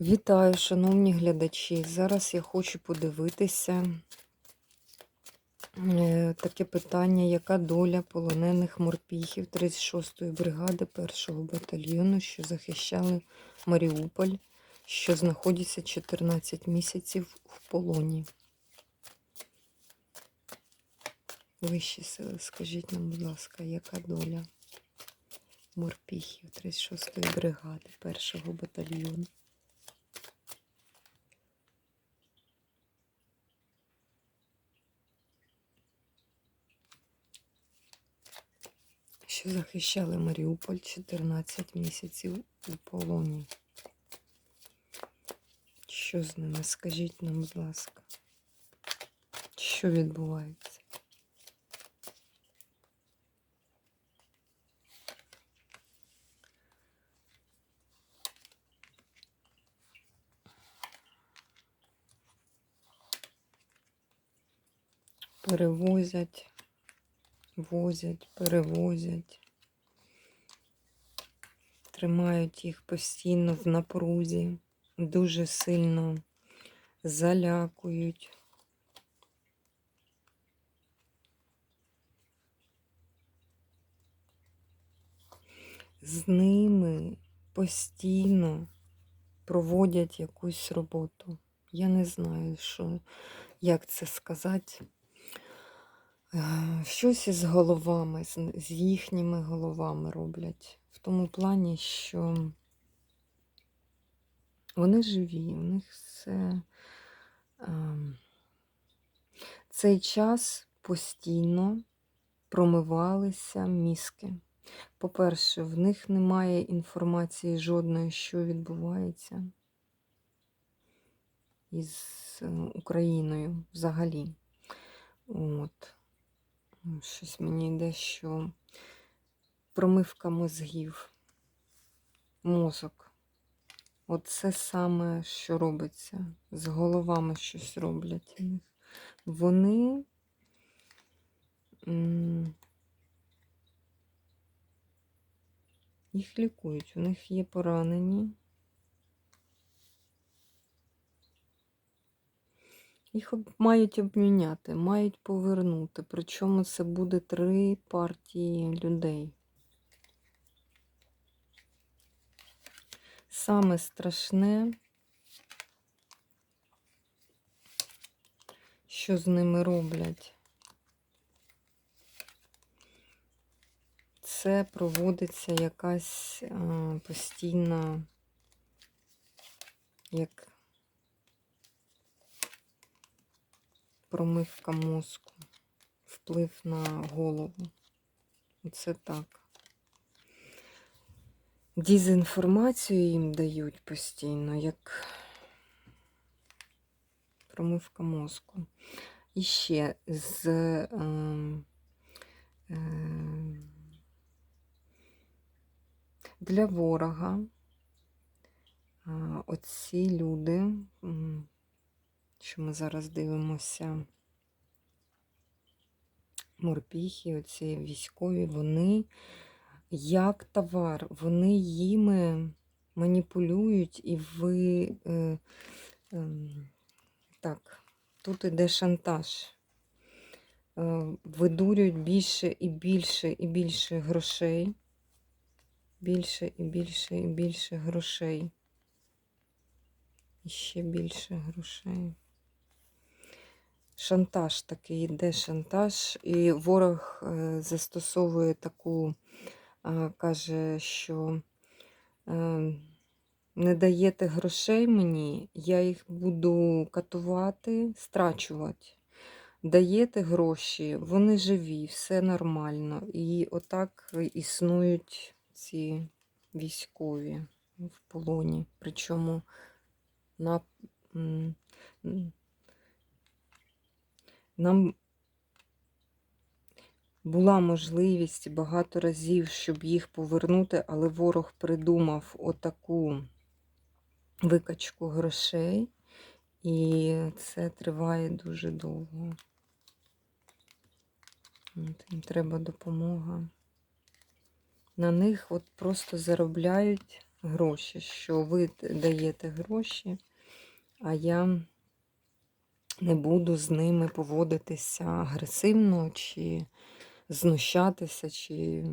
Вітаю, шановні глядачі. Зараз я хочу подивитися е, таке питання, яка доля полонених морпіхів 36-ї бригади 1-го батальйону, що захищали Маріуполь, що знаходяться 14 місяців в полоні. Вищі сили, скажіть нам, будь ласка, яка доля морпіхів 36-ї бригади 1-го батальйону? Що захищали Маріуполь 14 місяців у полоні. Що з ними? Скажіть нам, будь ласка, що відбувається? Перевозять, возять, перевозять. Тримають їх постійно в напрузі, дуже сильно залякують. З ними постійно проводять якусь роботу. Я не знаю, що, як це сказати. Е, Щось із головами, з, їхніми головами роблять. В тому плані, що вони живі, у них все ем, цей час постійно промивалися мізки. По-перше, в них немає інформації жодної, що відбувається із е, Україною взагалі. От. Щось мені йде, що промивка мозгів, мозок. Оце саме, що робиться. З головами щось роблять. Вони їх лікують, у них є поранені. Їх мають обміняти, мають повернути. Причому це буде три партії людей. Саме страшне, що з ними роблять, це проводиться якась а, постійна, як промивка мозку, вплив на голову. Оце так. Дезінформацію їм дають постійно, як промивка мозку. І ще з е, е, для ворога е, оці люди, що ми зараз дивимося, морпіхи, оці військові, вони як товар, вони їми маніпулюють, і ви е, е, так, тут іде шантаж. Е, видурюють більше і більше і більше грошей. Більше і більше і більше грошей. І ще більше грошей. Шантаж такий йде шантаж, і ворог е, застосовує таку, каже, що е, не даєте грошей мені, я їх буду катувати, страчувати. Даєте гроші, вони живі, все нормально. І отак існують ці військові в полоні. Причому на, нам була можливість багато разів, щоб їх повернути, але ворог придумав отаку викачку грошей, і це триває дуже довго. От, їм треба допомога. На них от просто заробляють гроші, що ви даєте гроші, а я не буду з ними поводитися агресивно, чи знущатися, чи.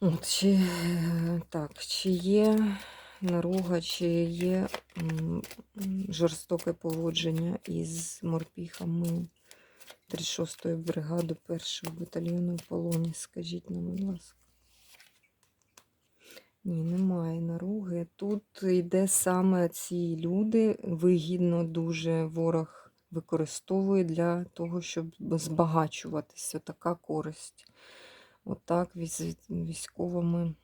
От, чи так, чи є наруга, чи є жорстоке поводження із морпіхами 36-ї бригади 1-го батальйону в полоні, скажіть нам, будь ласка. Ні, немає наруги. Тут йде саме ці люди, вигідно дуже ворог використовує для того, щоб збагачуватися. Така користь. Отак віз- військовими.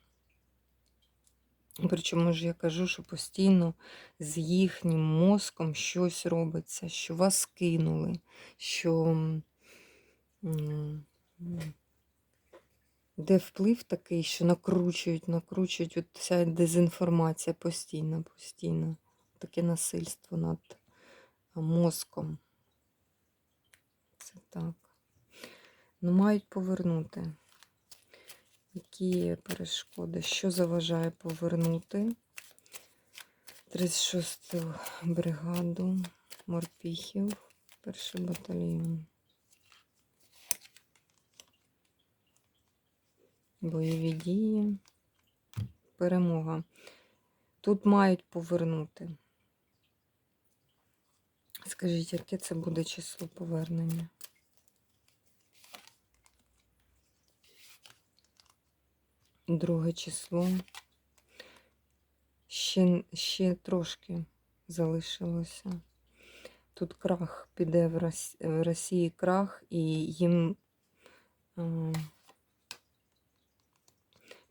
Причому ж я кажу, що постійно з їхнім мозком щось робиться, що вас кинули, що де вплив такий, що накручують, накручують от ця дезінформація постійно, постійно. Таке насильство над мозком. Це так. Ну, мають повернути. Які є перешкоди? Що заважає повернути 36-ту бригаду морпіхів, перший батальйон. Бойові дії, перемога. Тут мають повернути. Скажіть, яке це буде число повернення? Друге число. Ще, ще трошки залишилося. Тут крах піде в Росії крах, і їм е,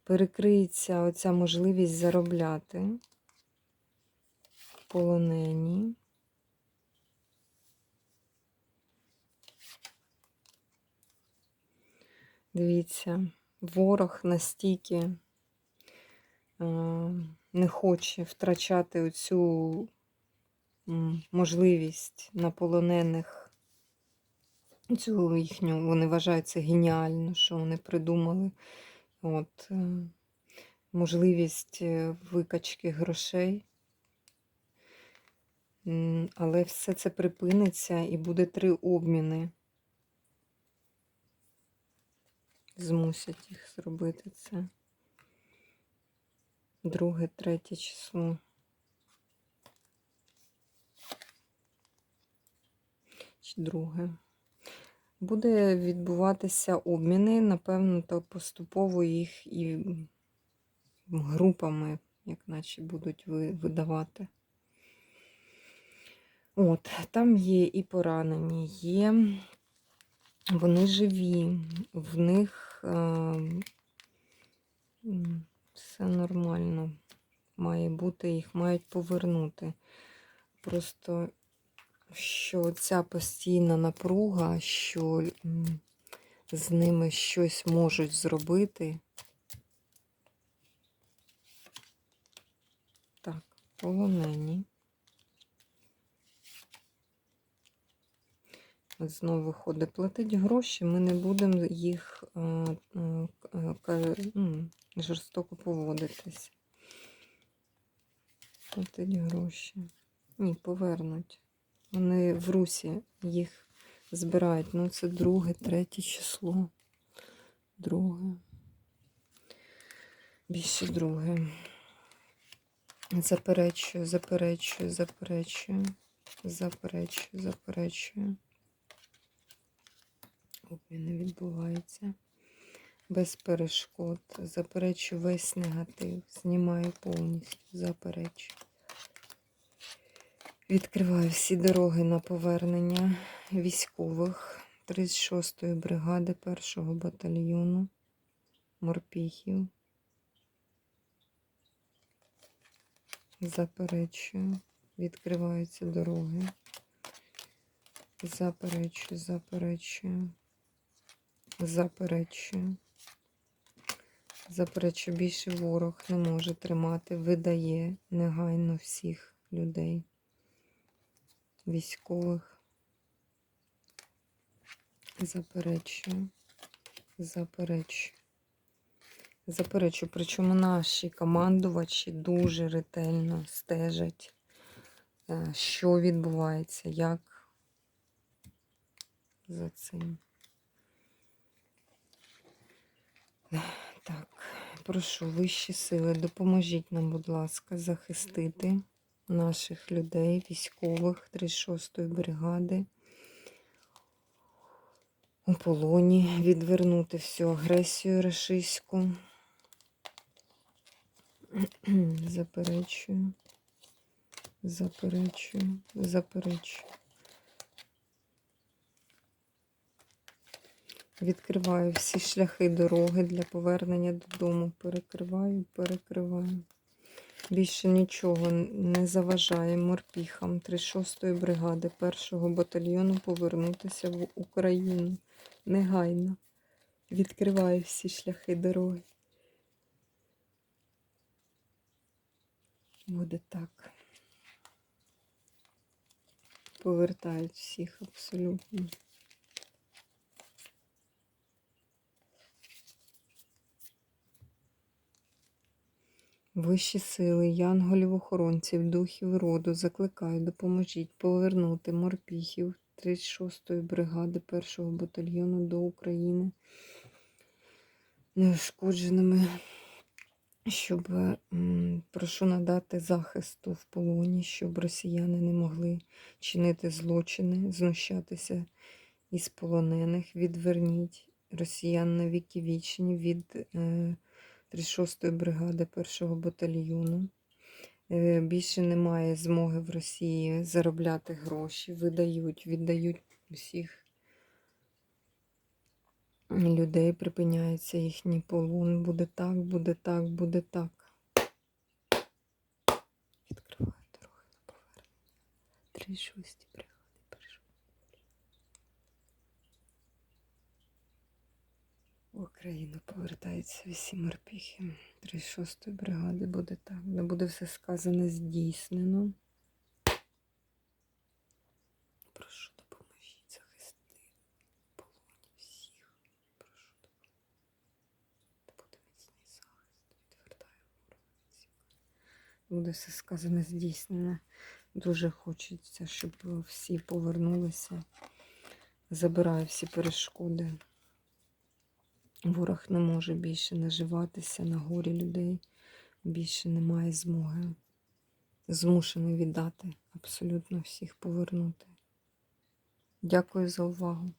перекриється оця можливість заробляти полонені. Дивіться, ворог настільки е, не хоче втрачати оцю можливість на полонених. Цю їхню, вони вважають це геніально, що вони придумали. От, е, можливість е, викачки грошей. Але все це припиниться і буде три обміни. Змусять їх зробити це. Друге, третє число. Чи друге. Буде відбуватися обміни, напевно, то поступово їх і групами, як наче будуть видавати. От, там є і поранені, є, вони живі, в них е, все нормально має бути, їх мають повернути. Просто що ця постійна напруга, що з ними щось можуть зробити. Так, полонені. Знову виходить, платить гроші, ми не будемо їх к- ка- м, жорстоко поводитись. Платить гроші. Ні, повернуть. Вони в русі їх збирають. Ну, це друге, третє число. Друге. Більше друге. Заперечую, заперечую, заперечую, заперечую, заперечую. Обміни відбуваються. Без перешкод. Заперечую весь негатив. Знімаю повністю. Заперечую. Відкриваю всі дороги на повернення військових 36-ї бригади 1-го батальйону морпіхів. Заперечую. Відкриваються дороги. Заперечую, заперечую. Заперечую. Заперечую, більше ворог не може тримати, видає негайно всіх людей, військових. Заперечую. Заперечую. Заперечу, причому наші командувачі дуже ретельно стежать, е, що відбувається, як за цим. Так, прошу вищі сили, допоможіть нам, будь ласка, захистити наших людей, військових 36-ї бригади у полоні, відвернути всю агресію рашистську. Заперечую, заперечую, заперечую. Відкриваю всі шляхи дороги для повернення додому. Перекриваю, перекриваю. Більше нічого не заважає морпіхам 36-ї бригади 1-го батальйону повернутися в Україну. Негайно. Відкриваю всі шляхи дороги. Буде так. Повертають всіх абсолютно. Вищі сили, янголів-охоронців, духів роду, закликаю, допоможіть повернути морпіхів 36-ї бригади 1-го батальйону до України неушкодженими, щоб прошу надати захисту в полоні, щоб росіяни не могли чинити злочини, знущатися із полонених. Відверніть росіян на віки вічні від. Е, 36-ї бригади 1-го батальйону. Е, Більше немає змоги в Росії заробляти гроші, видають, віддають усіх людей, припиняється їхній полон. Буде так, буде так, буде так. Відкриваю дороги на повернення. 36 бригади. В Україну повертаються всі морпіхи 36-ї бригади. Буде так. Не буде все сказане здійснено. Прошу допоможіть захистити полоні всіх. Прошу допоможіть. Буде міцний захист. Відвертаю ворога. Буде все сказане здійснено. Дуже хочеться, щоб всі повернулися. Забираю всі перешкоди. Ворог не може більше наживатися на горі людей, більше немає змоги. Змушений віддати абсолютно всіх повернути. Дякую за увагу.